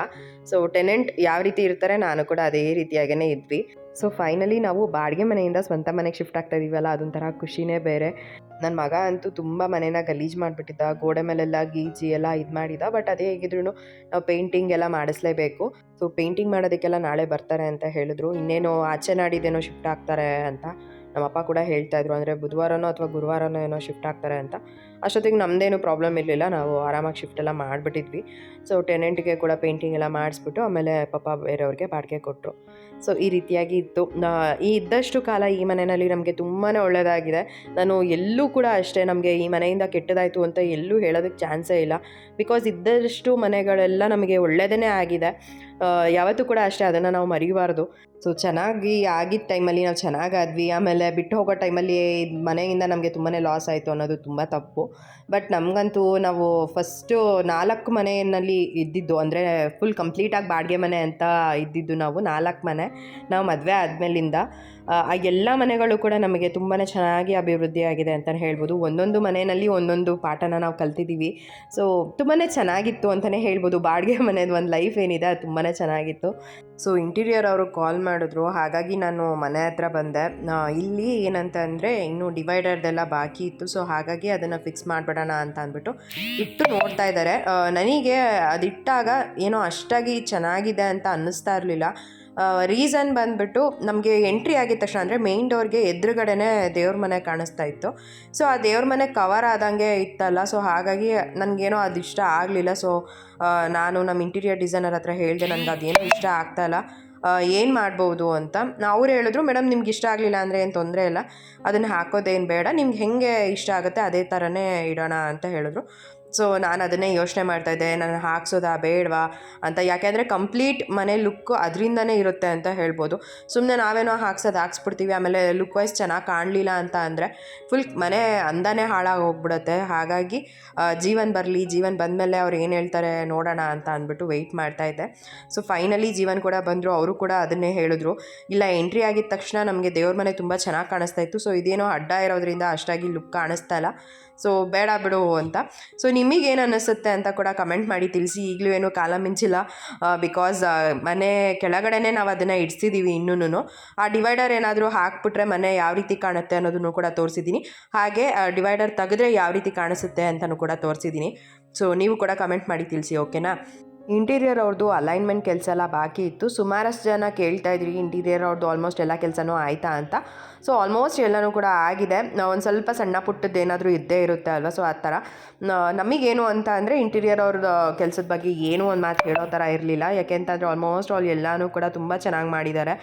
ಸೊ ಟೆನೆಂಟ್ ಯಾವ ರೀತಿ ಇರ್ತಾರೆ ನಾನು ಕೂಡ ಅದೇ ರೀತಿಯಾಗೇ ಇದ್ವಿ. ಸೊ ಫೈನಲಿ ನಾವು ಬಾಡಿಗೆ ಮನೆಯಿಂದ ಸ್ವಂತ ಮನೆಗೆ ಶಿಫ್ಟ್ ಆಗ್ತಾ ಇದೀವಲ್ಲ, ಅದೊಂಥರ ಖುಷಿನೇ ಬೇರೆ. ನನ್ನ ಮಗ ಅಂತೂ ತುಂಬ ಮನೇನ ಗಲೀಜು ಮಾಡಿಬಿಟ್ಟಿದ್ದ, ಗೋಡೆ ಮೇಲೆಲ್ಲ ಗೀಜಿ ಎಲ್ಲ ಇದು ಮಾಡಿದ ಬಟ್ ಅದೇ ಹೇಗಿದ್ರು ನಾವು ಪೇಂಟಿಂಗ್ ಎಲ್ಲ ಮಾಡಿಸ್ಲೇಬೇಕು. ಸೊ ಪೇಂಟಿಂಗ್ ಮಾಡೋದಕ್ಕೆಲ್ಲ ನಾಳೆ ಬರ್ತಾರೆ ಅಂತ ಹೇಳಿದ್ರು. ಇನ್ನೇನೋ ಆಚೆ ನಾಡಿದ್ದೇನೋ ಶಿಫ್ಟ್ ಆಗ್ತಾರೆ ಅಂತ. ನಮ್ಮಪ್ಪ ಕೂಡ ಹೇಳ್ತಾ ಇದ್ರು, ಅಂದರೆ ಬುಧವಾರನೋ ಅಥವಾ ಗುರುವಾರನೋ ಏನೋ ಶಿಫ್ಟ್ ಆಗ್ತಾರೆ ಅಂತ. ಅಷ್ಟೊತ್ತಿಗೆ ನಮ್ಮದೇನು ಪ್ರಾಬ್ಲಮ್ ಇರಲಿಲ್ಲ, ನಾವು ಆರಾಮಾಗಿ ಶಿಫ್ಟ್ ಎಲ್ಲ ಮಾಡಿಬಿಟ್ಟಿದ್ವಿ. ಸೊ ಟೆನೆಂಟ್ಗೆ ಕೂಡ ಪೇಂಟಿಂಗ್ ಎಲ್ಲ ಮಾಡಿಸ್ಬಿಟ್ಟು, ಆಮೇಲೆ ಪಾಪ ಬೇರೆಯವ್ರಿಗೆ ಬಾಡಿಗೆ ಕೊಟ್ಟರು ಸೊ ಈ ರೀತಿಯಾಗಿ ಇತ್ತು. ಈ ಇದ್ದಷ್ಟು ಕಾಲ ಈ ಮನೆಯಲ್ಲಿ ನಮಗೆ ತುಂಬಾ ಒಳ್ಳೆಯದಾಗಿದೆ ನಾನು ಎಲ್ಲೂ ಕೂಡ ಅಷ್ಟೇ ನಮಗೆ ಈ ಮನೆಯಿಂದ ಕೆಟ್ಟದಾಯಿತು ಅಂತ ಎಲ್ಲೂ ಹೇಳೋದಕ್ಕೆ ಚಾನ್ಸೇ ಇಲ್ಲ. ಬಿಕಾಸ್ ಇದ್ದಷ್ಟು ಮನೆಗಳೆಲ್ಲ ನಮಗೆ ಒಳ್ಳೆಯದೇ ಆಗಿದೆ. ಯಾವತ್ತೂ ಕೂಡ ಅಷ್ಟೇ ಅದನ್ನು ನಾವು ಮರಿಬಾರ್ದು. ಸೊ ಚೆನ್ನಾಗಿ ಆಗಿದ್ದ ಟೈಮಲ್ಲಿ ನಾವು ಚೆನ್ನಾಗಾದ್ವಿ. ಆಮೇಲೆ ಬಿಟ್ಟು ಹೋಗೋ ಟೈಮಲ್ಲಿ ಮನೆಯಿಂದ ನಮಗೆ ತುಂಬಾ ಲಾಸ್ ಆಯಿತು ಅನ್ನೋದು ತುಂಬ ತಪ್ಪು. ಬಟ್ ನಮಗಂತೂ ನಾವು ಫಸ್ಟು ನಾಲ್ಕು ಮನೆಯಲ್ಲಿ ಇದ್ದಿದ್ದು, ಅಂದರೆ ಫುಲ್ ಕಂಪ್ಲೀಟಾಗಿ ಬಾಡಿಗೆ ಮನೆ ಅಂತ ಇದ್ದಿದ್ದು ನಾವು ನಾಲ್ಕು ಮನೆ. ನಾವು ಮದುವೆ ಆದಮೇಲಿಂದ ಆ ಎಲ್ಲ ಮನೆಗಳು ಕೂಡ ನಮಗೆ ತುಂಬಾ ಚೆನ್ನಾಗಿ ಅಭಿವೃದ್ಧಿ ಆಗಿದೆ ಅಂತಲೇ ಹೇಳ್ಬೋದು. ಒಂದೊಂದು ಮನೆಯಲ್ಲಿ ಒಂದೊಂದು ಪಾಠನ ನಾವು ಕಲ್ತಿದ್ದೀವಿ. ಸೊ ತುಂಬಾ ಚೆನ್ನಾಗಿತ್ತು ಅಂತಲೇ ಹೇಳ್ಬೋದು. ಬಾಡಿಗೆ ಮನೆದು ಒಂದು ಲೈಫ್ ಏನಿದೆ ಅದು ತುಂಬಾ ಚೆನ್ನಾಗಿತ್ತು. ಸೊ ಇಂಟೀರಿಯರ್ ಅವರು ಕಾಲ್ ಮಾಡಿದ್ರು. ಹಾಗಾಗಿ ನಾನು ಮನೆ ಹತ್ರ ಬಂದೆ. ಇಲ್ಲಿ ಏನಂತ ಅಂದರೆ ಇನ್ನು ಡಿವೈಡರ್ದೆಲ್ಲ ಬಾಕಿ ಇತ್ತು. ಸೊ ಹಾಗಾಗಿ ಅದನ್ನು ಫಿಕ್ಸ್ ಮಾಡಿಬಿಡೋಣ ಅಂತ ಅಂದ್ಬಿಟ್ಟು ಇಟ್ಟು ನೋಡ್ತಾ ಇದ್ದಾರೆ. ನನಗೆ ಅದಿಟ್ಟಾಗ ಏನೋ ಅಷ್ಟಾಗಿ ಚೆನ್ನಾಗಿದೆ ಅಂತ ಅನ್ನಿಸ್ತಾ ಇರಲಿಲ್ಲ. ರೀಸನ್ ಬಂದುಬಿಟ್ಟು ನಮಗೆ ಎಂಟ್ರಿ ಆಗಿದ ತಕ್ಷಣ ಅಂದರೆ ಮೇನ್ ಡೋರ್ಗೆ ಎದುರುಗಡೆನೇ ದೇವ್ರ ಮನೆ ಕಾಣಿಸ್ತಾ ಇತ್ತು. ಸೊ ಆ ದೇವ್ರ ಮನೆ ಕವರ್ ಆದಂಗೆ ಇತ್ತಲ್ಲ ಸೊ ಹಾಗಾಗಿ ನನಗೇನೋ ಅದು ಇಷ್ಟ ಆಗಲಿಲ್ಲ ಸೊ ನಾನು ನಮ್ಮ ಇಂಟೀರಿಯರ್ ಡಿಸೈನರ್ ಹತ್ರ ಹೇಳಿದೆ, ನನಗೆ ಅದೇನೋ ಇಷ್ಟ ಆಗ್ತಾಯಿಲ್ಲ ಏನು ಮಾಡ್ಬೋದು ಅಂತ ಅವ್ರು ಹೇಳಿದ್ರು ಮೇಡಮ್ ನಿಮ್ಗೆ ಇಷ್ಟ ಆಗಲಿಲ್ಲ ಅಂದರೆ ಏನು ತೊಂದರೆ ಇಲ್ಲ. ಅದನ್ನು ಹಾಕೋದೇನು ಬೇಡ. ನಿಮ್ಗೆ ಹೆಂಗೆ ಇಷ್ಟ ಆಗುತ್ತೆ ಅದೇ ಥರನೇ ಇಡೋಣ ಅಂತ ಹೇಳಿದ್ರು. ಸೊ ನಾನು ಅದನ್ನೇ ಯೋಚನೆ ಮಾಡ್ತಾ ಇದ್ದೆ ನಾನು ಹಾಕ್ಸೋದಾ ಬೇಡವಾ? ಅಂತ. ಯಾಕೆಂದರೆ ಕಂಪ್ಲೀಟ್ ಮನೆ ಲುಕ್ಕು ಅದರಿಂದನೇ ಇರುತ್ತೆ ಅಂತ ಹೇಳ್ಬೋದು. ಸುಮ್ಮನೆ ನಾವೇನೋ ಹಾಕ್ಸೋದು ಹಾಕ್ಸ್ಬಿಡ್ತೀವಿ, ಆಮೇಲೆ ಲುಕ್ ವೈಸ್ ಚೆನ್ನಾಗಿ ಕಾಣಲಿಲ್ಲ ಅಂತ ಅಂದರೆ ಫುಲ್ ಮನೆ ಅಂದನೇ ಹಾಳಾಗಿ ಹೋಗ್ಬಿಡುತ್ತೆ ಹಾಗಾಗಿ ಜೀವನ್ ಬರಲಿ, ಜೀವನ್ ಬಂದಮೇಲೆ ಅವ್ರು ಏನು ಹೇಳ್ತಾರೆ ನೋಡೋಣ ಅಂತ ಅಂದ್ಬಿಟ್ಟು ವೆಯ್ಟ್ ಮಾಡ್ತಾಯಿದ್ದೆ ಸೊ ಫೈನಲಿ ಜೀವನ್ ಕೂಡ ಬಂದರು, ಅವರು ಕೂಡ ಅದನ್ನೇ ಹೇಳಿದ್ರು. ಇಲ್ಲ ಎಂಟ್ರಿ ಆಗಿದ ತಕ್ಷಣ ನಮಗೆ ದೇವ್ರ ಮನೆ ತುಂಬ ಚೆನ್ನಾಗಿ ಕಾಣಿಸ್ತಾ ಇತ್ತು. ಸೊ ಇದೇನೋ ಅಡ್ಡ ಇರೋದ್ರಿಂದ ಅಷ್ಟಾಗಿ ಲುಕ್ ಕಾಣಿಸ್ತಾ ಇಲ್ಲ. ಸೊ ಬೇಡ ಬಿಡು ಅಂತ. ಸೊ ನಿಮಗೇನು ಅನ್ನಿಸುತ್ತೆ ಅಂತ ಕೂಡ ಕಮೆಂಟ್ ಮಾಡಿ ತಿಳಿಸಿ. ಈಗಲೂ ಏನು ಕಾಲ ಮಿಂಚಿಲ್ಲ. ಬಿಕಾಸ್ ಮನೆ ಕೆಳಗಡೆನೇ ನಾವು ಅದನ್ನು ಇಡ್ಸಿದ್ದೀವಿ ಇನ್ನೂ ಆ ಡಿವೈಡರ್ ಏನಾದರೂ ಹಾಕ್ಬಿಟ್ರೆ ಮನೆ ಯಾವ ರೀತಿ ಕಾಣುತ್ತೆ ಅನ್ನೋದನ್ನು ಕೂಡ ತೋರಿಸಿದ್ದೀನಿ. ಹಾಗೆ ಡಿವೈಡರ್ ತೆಗೆದ್ರೆ ಯಾವ ರೀತಿ ಕಾಣಿಸುತ್ತೆ ಅಂತಲೂ ಕೂಡ ತೋರಿಸಿದ್ದೀನಿ. ಸೊ ನೀವು ಕೂಡ ಕಮೆಂಟ್ ಮಾಡಿ ತಿಳಿಸಿ ಓಕೆನಾ ಇಂಟೀರಿಯರ್ ಅವ್ರದ್ದು ಅಲೈನ್ಮೆಂಟ್ ಕೆಲಸ ಎಲ್ಲ ಬಾಕಿ ಇತ್ತು. ಸುಮಾರಷ್ಟು ಜನ ಕೇಳ್ತಾ ಇದ್ರಿ ಇಂಟೀರಿಯರ್ ಅವ್ರದ್ದು ಆಲ್ಮೋಸ್ಟ್ ಎಲ್ಲ ಕೆಲಸನೂ ಆಯಿತಾ ಅಂತ. ಸೊ ಆಲ್ಮೋಸ್ಟ್ ಎಲ್ಲನೂ ಕೂಡ ಆಗಿದೆ. ಒಂದು ಸ್ವಲ್ಪ ಸಣ್ಣ ಪುಟ್ಟದ್ದು ಏನಾದರೂ ಇದ್ದೇ ಇರುತ್ತೆ ಅಲ್ವಾ? ಸೊ ಆ ಥರ. ನಮಗೇನು ಅಂತ ಅಂದರೆ ಇಂಟೀರಿಯರ್ ಅವ್ರದ್ದು ಕೆಲಸದ ಬಗ್ಗೆ ಏನೂ ಒಂದು ಮಾತು ಹೇಳೋ ಥರ ಇರಲಿಲ್ಲ. ಯಾಕೆಂತಂದರೆ ಆಲ್ಮೋಸ್ಟ್ ಆಲ್ ಎಲ್ಲನೂ ಕೂಡ ತುಂಬ ಚೆನ್ನಾಗಿ ಮಾಡಿದ್ದಾರೆ.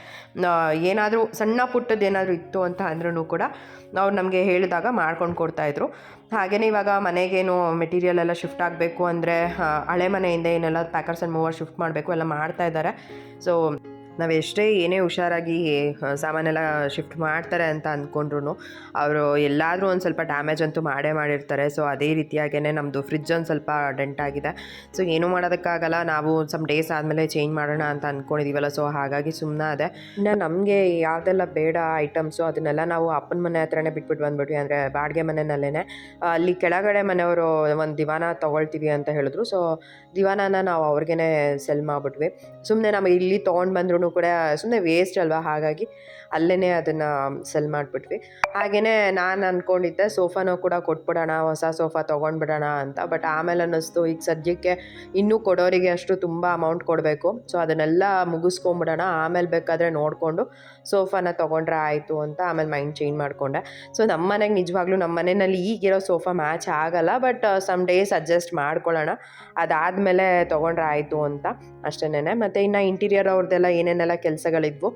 ಏನಾದರೂ ಸಣ್ಣ ಪುಟ್ಟದ್ದು ಏನಾದರೂ ಇತ್ತು ಅಂತ ಅಂದ್ರೂ ಕೂಡ ಅವ್ರು ನಮಗೆ ಹೇಳಿದಾಗ ಮಾಡ್ಕೊಂಡು ಕೊಡ್ತಾಯಿದ್ರು ಹಾಗೆಯೇ ಇವಾಗ ಮನೆಗೇನು ಮೆಟೀರಿಯಲ್ ಎಲ್ಲ ಶಿಫ್ಟ್ ಆಗಬೇಕು ಅಂದರೆ ಹಳೆ ಮನೆಯಿಂದ ಏನೆಲ್ಲ ಪ್ಯಾಕರ್ಸ್ ಆ್ಯಂಡ್ ಮೂವರ್ ಶಿಫ್ಟ್ ಮಾಡಬೇಕು, ಎಲ್ಲ ಮಾಡ್ತಾ ಇದ್ದಾರೆ. ಸೊ ನಾವು ಎಷ್ಟೇ ಏನೇ ಹುಷಾರಾಗಿ ಸಾಮಾನೆಲ್ಲ ಶಿಫ್ಟ್ ಮಾಡ್ತಾರೆ ಅಂತ ಅಂದ್ಕೊಂಡ್ರು ಅವರು ಎಲ್ಲಾದರೂ ಒಂದು ಸ್ವಲ್ಪ ಡ್ಯಾಮೇಜ್ ಅಂತೂ ಮಾಡೇ ಮಾಡಿರ್ತಾರೆ. ಸೊ ಅದೇ ರೀತಿಯಾಗೇ ನಮ್ಮದು ಫ್ರಿಜ್ ಒಂದು ಸ್ವಲ್ಪ ಡೆಂಟ್ ಆಗಿದೆ. ಸೊ ಏನೂ ಮಾಡೋದಕ್ಕಾಗಲ್ಲ. ನಾವು ಸಮ್ ಡೇಸ್ ಆದಮೇಲೆ ಚೇಂಜ್ ಮಾಡೋಣ ಅಂತ ಅಂದ್ಕೊಂಡಿದ್ದೀವಲ್ಲ ಸೊ ಹಾಗಾಗಿ ಸುಮ್ಮನೆ ಅದೇ. ಇನ್ನು ನಮಗೆ ಯಾವುದೆಲ್ಲ ಬೇಡ ಐಟಮ್ಸು ಅದನ್ನೆಲ್ಲ ನಾವು ಅಪ್ಪನ ಮನೆ ಹತ್ರನೇ ಬಿಟ್ಬಿಟ್ಟು ಬಂದ್ಬಿಟ್ವಿ. ಅಂದರೆ ಬಾಡಿಗೆ ಮನೆಯಲ್ಲೇ ಅಲ್ಲಿ ಕೆಳಗಡೆ ಮನೆಯವರು ಒಂದು ದಿವಾನ ತೊಗೊಳ್ತೀವಿ ಅಂತ ಹೇಳಿದ್ರು. ಸೊ ದಿವಾನನ ನಾವು ಅವ್ರಿಗೇ ಸೆಲ್ ಮಾಡಿಬಿಟ್ವಿ. ಸುಮ್ಮನೆ ನಮಗೆ ಇಲ್ಲಿ ತೊಗೊಂಡು ಬಂದ್ರೂ ಕೂಡ ಸುಮ್ಮನೆ ವೇಸ್ಟ್ ಅಲ್ವಾ? ಹಾಗಾಗಿ ಅಲ್ಲೇ ಅದನ್ನು ಸೆಲ್ ಮಾಡಿಬಿಟ್ವಿ. ಹಾಗೆಯೇ ನಾನು ಅಂದ್ಕೊಂಡಿದ್ದೆ ಸೋಫಾನೂ ಕೂಡ ಕೊಟ್ಬಿಡೋಣ, ಹೊಸ ಸೋಫಾ ತೊಗೊಂಡ್ಬಿಡೋಣ ಅಂತ. ಬಟ್ ಆಮೇಲೆ ಅನ್ನಿಸ್ತು, ಈಗ ಸದ್ಯಕ್ಕೆ ಇನ್ನೂ ಕೊಡೋರಿಗೆ ಅಷ್ಟು ತುಂಬ ಅಮೌಂಟ್ ಕೊಡಬೇಕು. ಸೊ ಅದನ್ನೆಲ್ಲ ಮುಗಿಸ್ಕೊಂಬಿಡೋಣ. ಆಮೇಲೆ ಬೇಕಾದರೆ ನೋಡಿಕೊಂಡು ಸೋಫಾನ ತೊಗೊಂಡ್ರೆ ಆಯಿತು ಅಂತ ಆಮೇಲೆ ಮೈಂಡ್ ಚೇಂಜ್ ಮಾಡಿಕೊಂಡೆ. ಸೊ ನಮ್ಮ ಮನೆಗೆ ನಿಜವಾಗ್ಲೂ ನಮ್ಮ ಮನೆಯಲ್ಲಿ ಈಗಿರೋ ಸೋಫಾ ಮ್ಯಾಚ್ ಆಗಲ್ಲ. ಬಟ್ ಸಮ್ ಡೇಸ್ ಅಡ್ಜಸ್ಟ್ ಮಾಡ್ಕೊಳ್ಳೋಣ. ಅದಾದಮೇಲೆ ತೊಗೊಂಡ್ರೆ ಆಯಿತು ಅಂತ ಅಷ್ಟೇನೆ ಮತ್ತು ಇನ್ನು ಇಂಟೀರಿಯರ್ ಅವ್ರದ್ದೆಲ್ಲ ಏನೇನೆಲ್ಲ ಕೆಲಸಗಳಿದ್ವು,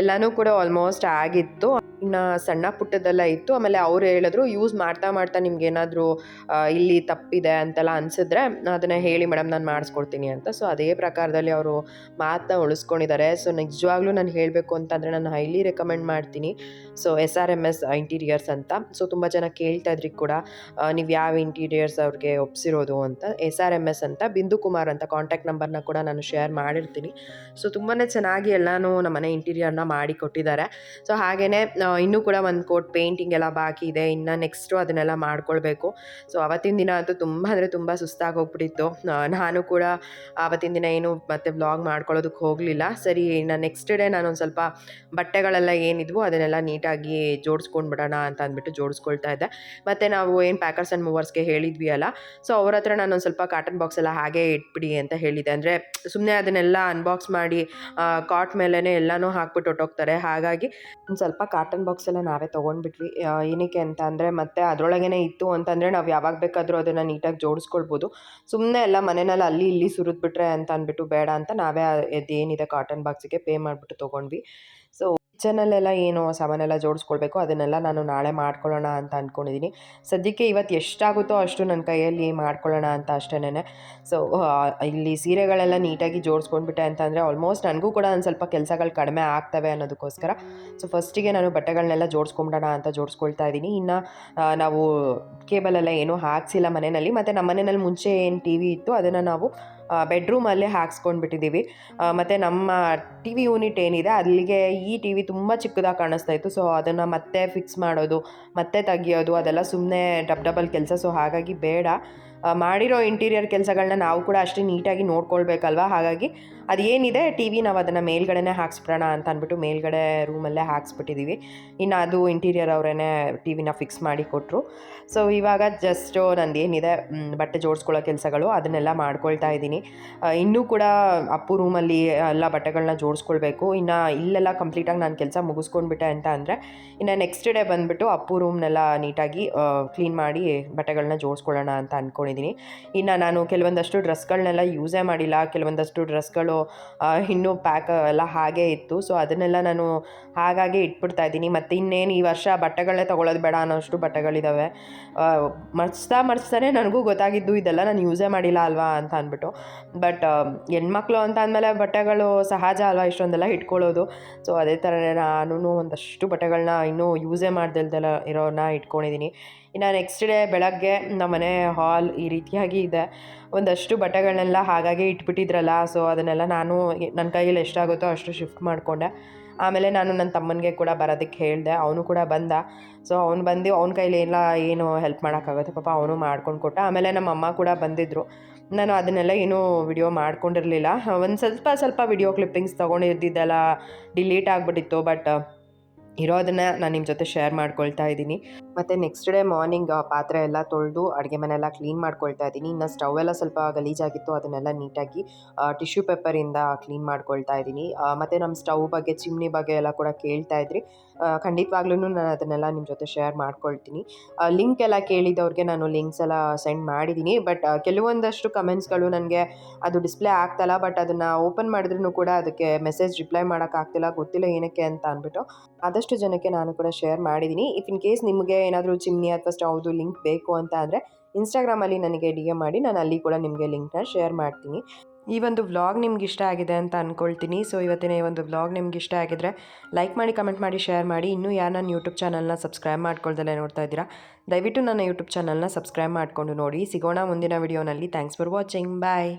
ಎಲ್ಲನೂ ಕೂಡ ಆಲ್ಮೋಸ್ಟ್ ಆಗಿತ್ತು. ಇನ್ನು ಸಣ್ಣ ಪುಟ್ಟದೆಲ್ಲ ಇತ್ತು. ಆಮೇಲೆ ಅವ್ರು ಹೇಳಿದ್ರು, ಯೂಸ್ ಮಾಡ್ತಾ ಮಾಡ್ತಾ ನಿಮ್ಗೆ ಏನಾದರೂ ಇಲ್ಲಿ ತಪ್ಪಿದೆ ಅಂತೆಲ್ಲ ಅನಿಸಿದ್ರೆ ಅದನ್ನು ಹೇಳಿ ಮೇಡಮ್ ನಾನು ಮಾಡಿಸ್ಕೊಡ್ತೀನಿ ಅಂತ. ಸೊ ಅದೇ ಪ್ರಕಾರದಲ್ಲಿ ಅವರು ಮಾತನ್ನ ಉಳಿಸ್ಕೊಂಡಿದ್ದಾರೆ. ಸೊ ನಿಜವಾಗ್ಲೂ ನಾನು ಹೇಳಬೇಕು ಅಂತಂದರೆ ನಾನು ಹೈಲಿ ರೆಕಮೆಂಡ್ ಮಾಡ್ತೀನಿ. So S R M S interiors ಅಂತ. ಸೊ ತುಂಬ ಜನ ಕೇಳ್ತಾ ಇದ್ರಿ ಕೂಡ ನೀವು ಯಾವ ಇಂಟೀರಿಯರ್ಸ್ ಅವ್ರಿಗೆ ಒಪ್ಸಿರೋದು ಅಂತ. ಎಸ್ ಆರ್ ಎಂ ಎಸ್ ಅಂತ, ಬಿಂದು ಕುಮಾರ್ ಅಂತ ಕಾಂಟ್ಯಾಕ್ಟ್ ನಂಬರ್ನ ಕೂಡ ನಾನು ಶೇರ್ ಮಾಡಿರ್ತೀನಿ. ಸೊ ತುಂಬಾ ಚೆನ್ನಾಗಿ ಎಲ್ಲನೂ ನಮ್ಮನೆ ಇಂಟೀರಿಯರ್ನ ಮಾಡಿ ಕೊಟ್ಟಿದ್ದಾರೆ. ಸೊ ಹಾಗೆಯೇ ಇನ್ನೂ ಕೂಡ ಒಂದು ಕೋಟ್ ಪೇಂಟಿಂಗ್ ಎಲ್ಲ ಬಾಕಿ ಇದೆ. ಇನ್ನು ನೆಕ್ಸ್ಟು ಅದನ್ನೆಲ್ಲ ಮಾಡ್ಕೊಳ್ಬೇಕು. ಸೊ ಅವತ್ತಿನ ದಿನ ಅಂತೂ ತುಂಬ ಅಂದರೆ ತುಂಬ ಸುಸ್ತಾಗಿ ಹೋಗ್ಬಿಟ್ಟಿತ್ತು ನಾನು ಕೂಡ ಆವತ್ತಿನ ದಿನ ಏನು ಮತ್ತೆ ಬ್ಲಾಗ್ ಮಾಡ್ಕೊಳ್ಳೋದಕ್ಕೆ ಹೋಗಲಿಲ್ಲ. ಸರಿ, ಇನ್ನು ನೆಕ್ಸ್ಟ್ ಡೇ ನಾನು ಒಂದು ಸ್ವಲ್ಪ ಬಟ್ಟೆಗಳೆಲ್ಲ ಏನಿದ್ವು ಅದನ್ನೆಲ್ಲ ನೀಟಾಗಿ ಜೋಡಿಸ್ಕೊಂಡು ಬಿಡೋಣ ಅಂತ ಅಂದ್ಬಿಟ್ಟು ಜೋಡಿಸ್ಕೊಳ್ತಾ ಇದ್ದೆ. ಮತ್ತು ನಾವು ಏನು ಪ್ಯಾಕರ್ಸ್ ಆ್ಯಂಡ್ ಮೂವರ್ಸ್ಗೆ ಹೇಳಿದ್ವಿ ಅಲ್ಲ? ಸೊ ಅವ್ರ ಹತ್ರ ನಾನು ಒಂದು ಸ್ವಲ್ಪ ಕಾಟನ್ ಬಾಕ್ಸ್ ಎಲ್ಲ ಹಾಗೆ ಇಟ್ಬಿಡಿ ಅಂತ ಹೇಳಿದೆ ಅಂದರೆ ಸುಮ್ಮನೆ ಅದನ್ನೆಲ್ಲ ಅನ್ಬಾಕ್ಸ್ ಮಾಡಿ ಕಾಟ್ ಮೇಲೇ ಎಲ್ಲನೂ ಹಾಕ್ಬಿಟ್ಟು ಹೊಟ್ಟೋಗ್ತಾರೆ ಹಾಗಾಗಿ ಒಂದು ಸ್ವಲ್ಪ ಕಾಟನ್ ಬಾಕ್ಸ್ ಎಲ್ಲ ನಾವೇ ತೊಗೊಂಡ್ಬಿಟ್ವಿ. ಏನಕ್ಕೆ ಅಂತ ಅಂದರೆ ಮತ್ತೆ ಅದರೊಳಗೇ ಇತ್ತು ಅಂತಂದರೆ ನಾವು ಯಾವಾಗ ಬೇಕಾದರೂ ಅದನ್ನು ನೀಟಾಗಿ ಜೋಡಿಸ್ಕೊಳ್ಬೋದು. ಸುಮ್ಮನೆ ಎಲ್ಲ ಮನೆಯಲ್ಲಿ ಅಲ್ಲಿ ಇಲ್ಲಿ ಸುರಿದ್ಬಿಟ್ರೆ ಅಂತ ಅಂದ್ಬಿಟ್ಟು ಬೇಡ ಅಂತ ನಾವೇ ಅದೇನಿದೆ ಕಾಟನ್ ಬಾಕ್ಸಿಗೆ ಪೇ ಮಾಡಿಬಿಟ್ಟು ತೊಗೊಂಡ್ವಿ. ಸೊ ಕಿಚನಲ್ಲೆಲ್ಲ ಏನು ಸಾಮಾನೆಲ್ಲ ಜೋಡಿಸ್ಕೊಳ್ಬೇಕು, ಅದನ್ನೆಲ್ಲ ನಾನು ನಾಳೆ ಮಾಡ್ಕೊಳ್ಳೋಣ ಅಂತ ಅಂದ್ಕೊಂಡಿದ್ದೀನಿ ಸದ್ಯಕ್ಕೆ ಇವತ್ತು ಎಷ್ಟಾಗುತ್ತೋ ಅಷ್ಟು ನನ್ನ ಕೈಯಲ್ಲಿ ಮಾಡ್ಕೊಳ್ಳೋಣ ಅಂತ ಅಷ್ಟೇನೆ ಸೊ ಇಲ್ಲಿ ಸೀರೆಗಳೆಲ್ಲ ನೀಟಾಗಿ ಜೋಡಿಸ್ಕೊಂಡ್ಬಿಟ್ಟೆ ಅಂತಂದರೆ ಆಲ್ಮೋಸ್ಟ್ ನನಗೂ ಕೂಡ ಒಂದು ಸ್ವಲ್ಪ ಕೆಲಸಗಳು ಕಡಿಮೆ ಆಗ್ತವೆ ಅನ್ನೋದಕ್ಕೋಸ್ಕರ. ಸೊ, ಫಸ್ಟಿಗೆ ನಾನು ಬಟ್ಟೆಗಳನ್ನೆಲ್ಲ ಜೋಡಿಸ್ಕೊಂಬಿಡೋಣ ಅಂತ ಜೋಡಿಸ್ಕೊಳ್ತಾ ಇದ್ದೀನಿ. ಇನ್ನು ನಾವು ಕೇಬಲೆಲ್ಲ ಏನೂ ಹಾಕ್ಸಿಲ್ಲ ಮನೆಯಲ್ಲಿ. ಮತ್ತು ನಮ್ಮ ಮನೆಯಲ್ಲಿ ಮುಂಚೆ ಏನು ಟಿ ವಿ ಇತ್ತು, ಅದನ್ನು ನಾವು ಬೆಡ್ರೂಮಲ್ಲೇ ಹಾಕ್ಸ್ಕೊಂಡ್ಬಿಟ್ಟಿದ್ದೀವಿ. ಮತ್ತು ನಮ್ಮ ಟಿ ವಿ ಯೂನಿಟ್ ಏನಿದೆ, ಅಲ್ಲಿಗೆ ಈ ಟಿ ವಿ ತುಂಬ ಚಿಕ್ಕದಾಗಿ ಕಾಣಿಸ್ತಾ ಇತ್ತು. ಸೊ, ಅದನ್ನು ಮತ್ತೆ ಫಿಕ್ಸ್ ಮಾಡೋದು, ಮತ್ತೆ ತೆಗಿಯೋದು, ಅದೆಲ್ಲ ಸುಮ್ಮನೆ ಡಬ್ ಡಬಲ್ ಕೆಲಸ. ಸೊ, ಹಾಗಾಗಿ ಬೇಡ. ಮಾಡಿರೋ ಇಂಟೀರಿಯರ್ ಕೆಲಸಗಳನ್ನ ನಾವು ಕೂಡ ಅಷ್ಟೇ ನೀಟಾಗಿ ನೋಡ್ಕೊಳ್ಬೇಕಲ್ವ? ಹಾಗಾಗಿ ಅದೇನಿದೆ, ಟಿ ವಿ ನಾವು ಅದನ್ನು ಮೇಲ್ಗಡೆನೇ ಹಾಕ್ಸ್ಬಿಡೋಣ ಅಂತ ಅಂದ್ಬಿಟ್ಟು ಮೇಲ್ಗಡೆ ರೂಮಲ್ಲೇ ಹಾಕ್ಸ್ಬಿಟ್ಟಿದ್ದೀವಿ ಇನ್ನು ಅದು ಇಂಟೀರಿಯರ್ ಅವರೇ ಟಿ ವಿನ ಫಿಕ್ಸ್ ಮಾಡಿ ಕೊಟ್ಟರು ಸೊ ಇವಾಗ ಜಸ್ಟು ನಂದು ಏನಿದೆ ಬಟ್ಟೆ ಜೋಡಿಸ್ಕೊಳ್ಳೋ ಕೆಲಸಗಳು ಅದನ್ನೆಲ್ಲ ಮಾಡ್ಕೊಳ್ತಾ ಇದ್ದೀನಿ. ಇನ್ನೂ ಕೂಡ ಅಪ್ಪು ರೂಮಲ್ಲಿ ಎಲ್ಲ ಬಟ್ಟೆಗಳನ್ನ ಜೋಡಿಸ್ಕೊಳ್ಬೇಕು. ಇನ್ನು ಇಲ್ಲೆಲ್ಲ ಕಂಪ್ಲೀಟಾಗಿ ನಾನು ಕೆಲಸ ಮುಗಿಸ್ಕೊಂಡ್ಬಿಟ್ಟೆ ಅಂತ ಅಂದರೆ, ಇನ್ನು ನೆಕ್ಸ್ಟ್ ಡೇ ಬಂದುಬಿಟ್ಟು ಅಪ್ಪು ರೂಮ್ನೆಲ್ಲ ನೀಟಾಗಿ ಕ್ಲೀನ್ ಮಾಡಿ ಬಟ್ಟೆಗಳನ್ನ ಜೋಡಿಸ್ಕೊಳ್ಳೋಣ ಅಂತ ಅಂದ್ಕೊಂಡಿದ್ದೀನಿ ಇನ್ನು ನಾನು ಕೆಲವೊಂದಷ್ಟು ಡ್ರೆಸ್ಗಳನ್ನೆಲ್ಲ ಯೂಸೇ ಮಾಡಿಲ್ಲ. ಕೆಲವೊಂದಷ್ಟು ಡ್ರೆಸ್ಗಳು ಇನ್ನೂ ಪ್ಯಾಕ್ ಎಲ್ಲ ಹಾಗೇ ಇತ್ತು. ಸೊ, ಅದನ್ನೆಲ್ಲ ನಾನು ಹಾಗಾಗಿ ಇಟ್ಬಿಡ್ತಾ ಇದ್ದೀನಿ. ಮತ್ತು ಇನ್ನೇನು ಈ ವರ್ಷ ಬಟ್ಟೆಗಳನ್ನೇ ತೊಗೊಳೋದು ಬೇಡ ಅನ್ನೋಷ್ಟು ಬಟ್ಟೆಗಳಿದ್ದಾವೆ ಮರ್ಸ್ತಾ ಮರ್ಸ್ತಾನೆ ನನಗೂ ಗೊತ್ತಾಗಿದ್ದು ಇದೆಲ್ಲ ನಾನು ಯೂಸೇ ಮಾಡಿಲ್ಲ ಅಲ್ವಾ ಅಂತ ಅಂದ್ಬಿಟ್ಟು. ಬಟ್ ಹೆಣ್ಮಕ್ಳು ಅಂತ ಅಂದಮೇಲೆ ಬಟ್ಟೆಗಳು ಸಹಜ ಅಲ್ವಾ ಇಷ್ಟೊಂದೆಲ್ಲ ಇಟ್ಕೊಳ್ಳೋದು. ಸೊ, ಅದೇ ಥರನೇ ನಾನು ಒಂದಷ್ಟು ಬಟ್ಟೆಗಳನ್ನ ಇನ್ನೂ ಯೂಸೇ ಮಾಡ್ದಲ್ದೆಲ್ಲ ಇರೋನ ಇಟ್ಕೊಂಡಿದ್ದೀನಿ. ಇನ್ನು ನೆಕ್ಸ್ಟ್ ಡೇ ಬೆಳಗ್ಗೆ ನಮ್ಮ ಮನೆ ಹಾಲ್ ಈ ರೀತಿಯಾಗಿ ಇದೆ. ಒಂದಷ್ಟು ಬಟ್ಟೆಗಳನ್ನೆಲ್ಲ ಹಾಗಾಗಿ ಇಟ್ಬಿಟ್ಟಿದ್ರಲ್ಲ ಸೊ ಅದನ್ನೆಲ್ಲ ನಾನು ನನ್ನ ಕೈಯಲ್ಲಿ ಎಷ್ಟಾಗುತ್ತೋ ಅಷ್ಟು ಶಿಫ್ಟ್ ಮಾಡಿಕೊಂಡೆ. ಆಮೇಲೆ ನಾನು ನನ್ನ ತಮ್ಮನಿಗೆ ಕೂಡ ಬರೋದಕ್ಕೆ ಹೇಳಿದೆ, ಅವನು ಕೂಡ ಬಂದ. ಸೊ ಅವ್ನು ಬಂದು ಅವ್ನ ಕೈಲಿ ಎಲ್ಲ ಏನು ಹೆಲ್ಪ್ ಮಾಡೋಕ್ಕಾಗುತ್ತೆ ಪಾಪ ಅವನು ಮಾಡ್ಕೊಂಡು ಕೊಟ್ಟ. ಆಮೇಲೆ ನಮ್ಮ ಅಮ್ಮ ಕೂಡ ಬಂದಿದ್ದರು ನಾನು ಅದನ್ನೆಲ್ಲ ಏನೂ ವಿಡಿಯೋ ಮಾಡ್ಕೊಂಡಿರಲಿಲ್ಲ. ಒಂದು ಸ್ವಲ್ಪ ಸ್ವಲ್ಪ ವಿಡಿಯೋ ಕ್ಲಿಪ್ಪಿಂಗ್ಸ್ ತೊಗೊಂಡಿದ್ದಿದ್ದೆಲ್ಲ ಡಿಲೀಟ್ ಆಗಿಬಿಟ್ಟಿತ್ತು ಬಟ್ ಇರೋದನ್ನ ನಾನು ನಿಮ್ಮ ಜೊತೆ ಶೇರ್ ಮಾಡ್ಕೊಳ್ತಾ ಇದ್ದೀನಿ. ಮತ್ತು ನೆಕ್ಸ್ಟ್ ಡೇ ಮಾರ್ನಿಂಗ್ ಪಾತ್ರೆ ಎಲ್ಲ ತೊಳೆದು ಅಡುಗೆ ಮನೆಯೆಲ್ಲ ಕ್ಲೀನ್ ಮಾಡ್ಕೊಳ್ತಾ ಇದ್ದೀನಿ. ಇನ್ನು ಸ್ಟವ್ ಎಲ್ಲ ಸ್ವಲ್ಪ ಗಲೀಜಾಗಿತ್ತು, ಅದನ್ನೆಲ್ಲ ನೀಟಾಗಿ ಟಿಶ್ಯೂ ಪೇಪರಿಂದ ಕ್ಲೀನ್ ಮಾಡ್ಕೊಳ್ತಾ ಇದ್ದೀನಿ. ಮತ್ತು ನಮ್ಮ ಸ್ಟವ್ ಬಗ್ಗೆ, ಚಿಮ್ನಿ ಬಗ್ಗೆ ಎಲ್ಲ ಕೂಡ ಕೇಳ್ತಾ ಇದ್ರಿ. ಖಂಡಿತವಾಗ್ಲೂ ನಾನು ಅದನ್ನೆಲ್ಲ ನಿಮ್ಮ ಜೊತೆ ಶೇರ್ ಮಾಡ್ಕೊಳ್ತೀನಿ. ಲಿಂಕ್ ಎಲ್ಲ ಕೇಳಿದವ್ರಿಗೆ ನಾನು ಲಿಂಕ್ಸ್ ಎಲ್ಲ ಸೆಂಡ್ ಮಾಡಿದ್ದೀನಿ. ಬಟ್ ಕೆಲವೊಂದಷ್ಟು ಕಮೆಂಟ್ಸ್ಗಳು ನನಗೆ ಅದು ಡಿಸ್ಪ್ಲೇ ಆಗ್ತಲ್ಲ ಬಟ್ ಅದನ್ನು ಓಪನ್ ಮಾಡಿದ್ರೂ ಕೂಡ ಅದಕ್ಕೆ ಮೆಸೇಜ್ ರಿಪ್ಲೈ ಮಾಡೋಕ್ಕಾಗ್ತಿಲ್ಲ ಗೊತ್ತಿಲ್ಲ ಏನಕ್ಕೆ ಅಂತ ಅಂದ್ಬಿಟ್ಟು ಆದಷ್ಟು ಜನಕ್ಕೆ ನಾನು ಕೂಡ ಶೇರ್ ಮಾಡಿದ್ದೀನಿ. ಇಫ್ ಇನ್ ಕೇಸ್ ನಿಮಗೆ ಏನಾದರೂ ಚಿಮ್ನಿ ಅಥವಾ ಸ್ಟೌದು ಲಿಂಕ್ ಬೇಕು ಅಂತ ಅಂದರೆ ಇನ್ಸ್ಟಾಗ್ರಾಮಲ್ಲಿ ನನಗೆ ಡಿ ಎಂ ಮಾಡಿ, ನಾನು ಅಲ್ಲಿ ಕೂಡ ನಿಮಗೆ ಲಿಂಕ್ನ ಶೇರ್ ಮಾಡ್ತೀನಿ. ಈ ಒಂದು ವ್ಲಾಗ್ ನಿಮ್ಗೆ ಇಷ್ಟ ಆಗಿದೆ ಅಂತ ಅಂದ್ಕೊಳ್ತೀನಿ ಸೊ ಇವತ್ತಿನ ಈ ಒಂದು ವ್ಲಾಗ್ ನಿಮ್ಗೆ ಇಷ್ಟ ಆಗಿದ್ರೆ ಲೈಕ್ ಮಾಡಿ ಕಮೆಂಟ್ ಮಾಡಿ ಶೇರ್ ಮಾಡಿ. ಇನ್ನೂ ಯಾರು ನನ್ನ ಯೂಟ್ಯೂಬ್ ಚಾನಲ್ನ ಸಬ್ಸ್ಕ್ರೈಬ್ ಮಾಡ್ಕೊಳ್ದಲ್ಲೇ ನೋಡ್ತಾ ಇದ್ದೀರಾ, ದಯವಿಟ್ಟು ನನ್ನ ಯೂಟ್ಯೂಬ್ ಚಾನಲ್ನ ಸಬ್ಸ್ಕ್ರೈಬ್ ಮಾಡಿಕೊಂಡು ನೋಡಿ. ಸಿಗೋಣ ಮುಂದಿನ ವಿಡಿಯೋನಲ್ಲಿ ಥ್ಯಾಂಕ್ಸ್ ಫಾರ್ ವಾಚಿಂಗ್ ಬಾಯ್